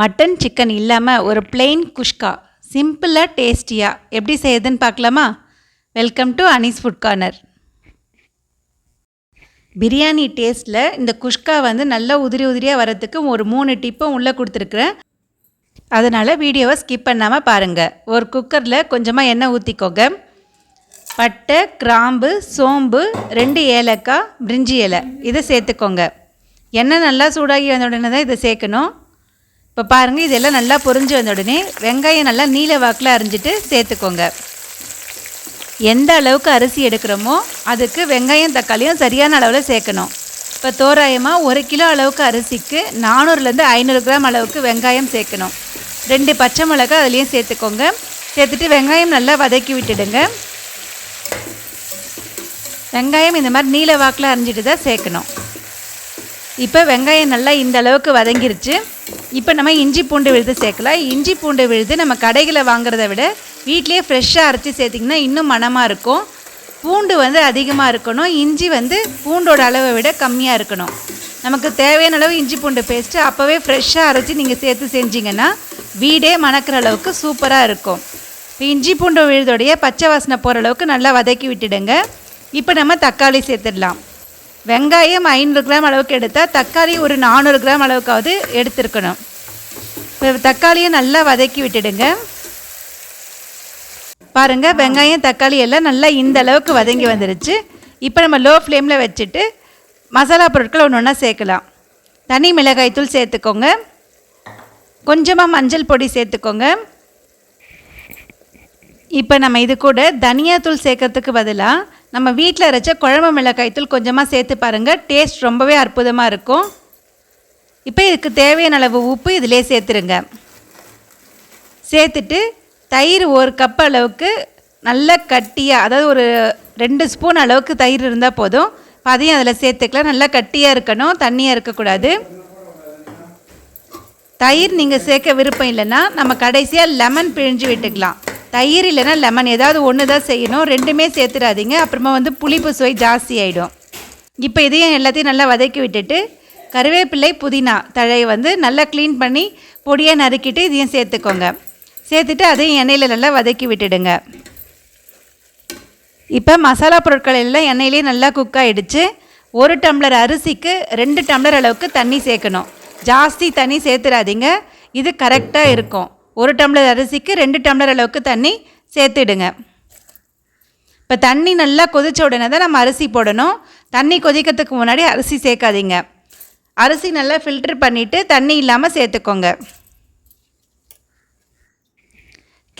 Mutton chicken இல்லாமல் ஒரு plain kuska. சிம்பிளாக டேஸ்டியாக எப்படி செய்யுதுன்னு பார்க்கலாமா? Welcome to Anees food corner biryani டேஸ்ட்டில் இந்த குஷ்கா வந்து நல்லா உதிரி உதிரியாக வரத்துக்கு ஒரு மூணு டிப்பும் உள்ளே கொடுத்துருக்குறேன். அதனால் வீடியோவை ஸ்கிப் பண்ணாமல் பாருங்கள் ஒரு குக்கரில் கொஞ்சமாக எண்ணெய் ஊற்றிக்கோங்க பட்டை கிராம்பு சோம்பு ரெண்டு ஏலக்காய் பிரிஞ்சி இலை. இதை சேர்த்துக்கோங்க. எண்ணெய் நல்லா சூடாகி வந்த உடனே தான் இதை சேர்க்கணும். இப்போ பாருங்கள் இதெல்லாம் நல்லா பொரிஞ்சு வந்த உடனே வெங்காயம் நல்லா நீல வாக்கில் அரிஞ்சிட்டு சேர்த்துக்கோங்க. எந்த அளவுக்கு அரிசி எடுக்கிறோமோ அதுக்கு வெங்காயம் தக்காளியும் சரியான அளவில் சேர்க்கணும். இப்போ தோராயமாக ஒரு கிலோ அளவுக்கு அரிசிக்கு நானூறுலேருந்து ஐநூறு கிராம் அளவுக்கு வெங்காயம் சேர்க்கணும். ரெண்டு பச்சை மிளகாய் அதுலேயும் சேர்த்துக்கோங்க. சேர்த்துட்டு வெங்காயம் நல்லா வதக்கி விட்டுடுங்க. வெங்காயம் இந்த மாதிரி நீல வாக்கில் அரிஞ்சிட்டு தான் சேர்க்கணும். இப்போ வெங்காயம் நல்லா இந்த அளவுக்கு வதங்கிருச்சு. இப்போ நம்ம இஞ்சி பூண்டு விழுது சேர்க்கலாம் இஞ்சி பூண்டு விழுது நம்ம கடைகளை வாங்குறத விட வீட்டிலே ஃப்ரெஷ்ஷாக அரைச்சி சேர்த்திங்கன்னா இன்னும் மணமாக இருக்கும். பூண்டு வந்து அதிகமாக இருக்கணும். இஞ்சி வந்து பூண்டோட அளவை விட கம்மியாக இருக்கணும். நமக்கு தேவையான அளவு இஞ்சி பூண்டு பேஸ்ட்டு அப்போவே ஃப்ரெஷ்ஷாக அரைச்சி நீங்கள் சேர்த்து செஞ்சிங்கன்னா வீடே மணக்கிற அளவுக்கு சூப்பராக இருக்கும். இப்போ இஞ்சி பூண்டு விழுதோடைய பச்சை வாசனை போகிற அளவுக்கு நல்லா வதக்கி விட்டுடுங்க. இப்போ நம்ம தக்காளி சேர்த்துடலாம். வெங்காயம் ஐநூறு கிராம் அளவுக்கு எடுத்தால் தக்காளி ஒரு நானூறு கிராம் அளவுக்காவது எடுத்துருக்கணும். இப்போ தக்காளியை நல்லா வதக்கி விட்டுடுங்க. பாருங்கள் வெங்காயம் தக்காளி எல்லாம் நல்லா இந்த அளவுக்கு வதங்கி வந்துருச்சு. இப்போ நம்ம லோ ஃப்ளேமில் வச்சுட்டு மசாலா பொருட்கள் ஒன்று ஒன்றா சேர்க்கலாம். தனி மிளகாய்த்தூள் சேர்த்துக்கோங்க. கொஞ்சமாக மஞ்சள் பொடி சேர்த்துக்கோங்க. இப்போ நம்ம இது கூட தனியாத்தூள் சேர்க்கறதுக்கு பதிலாக நம்ம வீட்டில் அரைச்ச குழம்பு மிளகாய்த்தூள் கொஞ்சமாக சேர்த்து பாருங்கள் டேஸ்ட் ரொம்பவே அற்புதமாக இருக்கும். இப்போ இதுக்கு தேவையான அளவு உப்பு இதிலே சேர்த்துருங்க. சேர்த்துட்டு தயிர் ஒரு கப் அளவுக்கு நல்ல கட்டியாக அதாவது ஒரு ரெண்டு ஸ்பூன் அளவுக்கு தயிர் இருந்தால் போதும். அதையும் அதில் சேர்த்துக்கலாம். நல்லா கட்டியாக இருக்கணும் தண்ணியாக இருக்கக்கூடாது. தயிர் நீங்கள் சேர்க்க விருப்பம் இல்லைன்னா நம்ம கடைசியாக லெமன் பிழிஞ்சு விட்டுக்கலாம். தயிர் இல்லைன்னா லெமன் ஏதாவது ஒன்று தான் செய்யணும். ரெண்டுமே சேர்த்துடாதீங்க. அப்புறமா வந்து புளிப்பு சுவை ஜாஸ்தி ஆகிடும் இப்போ இதையும் எல்லாத்தையும் நல்லா வதக்கி விட்டுட்டு கருவேப்பிள்ளை புதினா தழையை வந்து நல்லா க்ளீன் பண்ணி பொடியாக நறுக்கிட்டு இதையும் சேர்த்துக்கோங்க. சேர்த்துட்டு அதையும் எண்ணெயில் நல்லா வதக்கி விட்டுடுங்க. இப்போ மசாலா பொருட்கள் எல்லாம் எண்ணெயிலே நல்லா குக் ஆகிடுச்சு ஒரு டம்ளர் அரிசிக்கு ரெண்டு டம்ளர் அளவுக்கு தண்ணி சேர்க்கணும். ஜாஸ்தி தண்ணி சேர்த்துடாதீங்க. இது கரெக்டாக இருக்கும். ஒரு டம்ளர் அரிசிக்கு ரெண்டு டம்ளர் அளவுக்கு தண்ணி சேர்த்துடுங்க. இப்போ தண்ணி நல்லா கொதிச்ச உடனே தான் நம்ம அரிசி போடணும். தண்ணி கொதிக்கிறதுக்கு முன்னாடி அரிசி சேர்க்காதீங்க. அரிசி நல்லா ஃபில்டர் பண்ணிவிட்டு தண்ணி இல்லாமல் சேர்த்துக்கோங்க.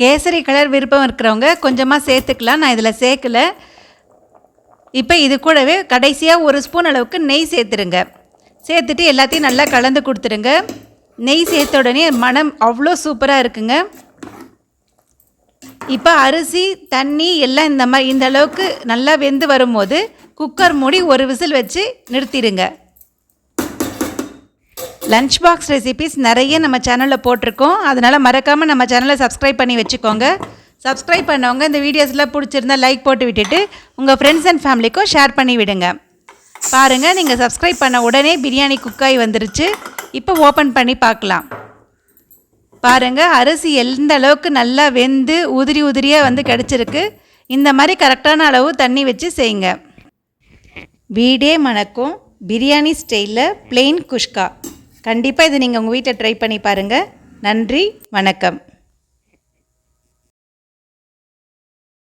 கேசரி கலர் விருப்பம் இருக்கிறவங்க கொஞ்சமாக சேர்த்துக்கலாம். நான் இதில் சேர்க்கல. இப்போ இது கூடவே கடைசியாக ஒரு ஸ்பூன் அளவுக்கு நெய் சேர்த்துருங்க சேர்த்துட்டு எல்லாத்தையும் நல்லா கலந்து கொடுத்துருங்க நெய் சேர்த்த உடனே மனம் அவ்வளோ சூப்பராக இருக்குங்க. இப்போ அரிசி தண்ணி எல்லாம் இந்த மாதிரி இந்த அளவுக்கு நல்லா வெந்து வரும்போது குக்கர் மூடி ஒரு விசில் வச்சு நிறுத்திடுங்க. லன்ச் பாக்ஸ் ரெசிபிஸ் நிறைய நம்ம சேனலில் போட்டிருக்கோம். அதனால் மறக்காமல் நம்ம சேனலை சப்ஸ்கிரைப் பண்ணி வச்சுக்கோங்க. சப்ஸ்கிரைப் பண்ணவங்க இந்த வீடியோஸ்லாம் பிடிச்சிருந்தா லைக் போட்டு விட்டுட்டு உங்கள் ஃப்ரெண்ட்ஸ் அண்ட் ஃபேமிலிக்கும் ஷேர் பண்ணி விடுங்க. பாருங்கள் நீங்கள் சப்ஸ்கிரைப் பண்ண உடனே பிரியாணி குக்காய் வந்துருச்சு. இப்போ ஓப்பன் பண்ணி பார்க்கலாம். பாருங்கள் அரிசி எந்த அளவுக்கு நல்லா வெந்து உதிரி உதிரியாக வந்து கிடச்சிருக்கு. இந்த மாதிரி கரெக்டான அளவு தண்ணி வச்சு செய்யுங்க. வீடே மணக்கும் பிரியாணி ஸ்டைலில் பிளெயின் குஷ்கா. கண்டிப்பாக இதை நீங்கள் உங்கள் வீட்டில் ட்ரை பண்ணி பாருங்கள் நன்றி வணக்கம்.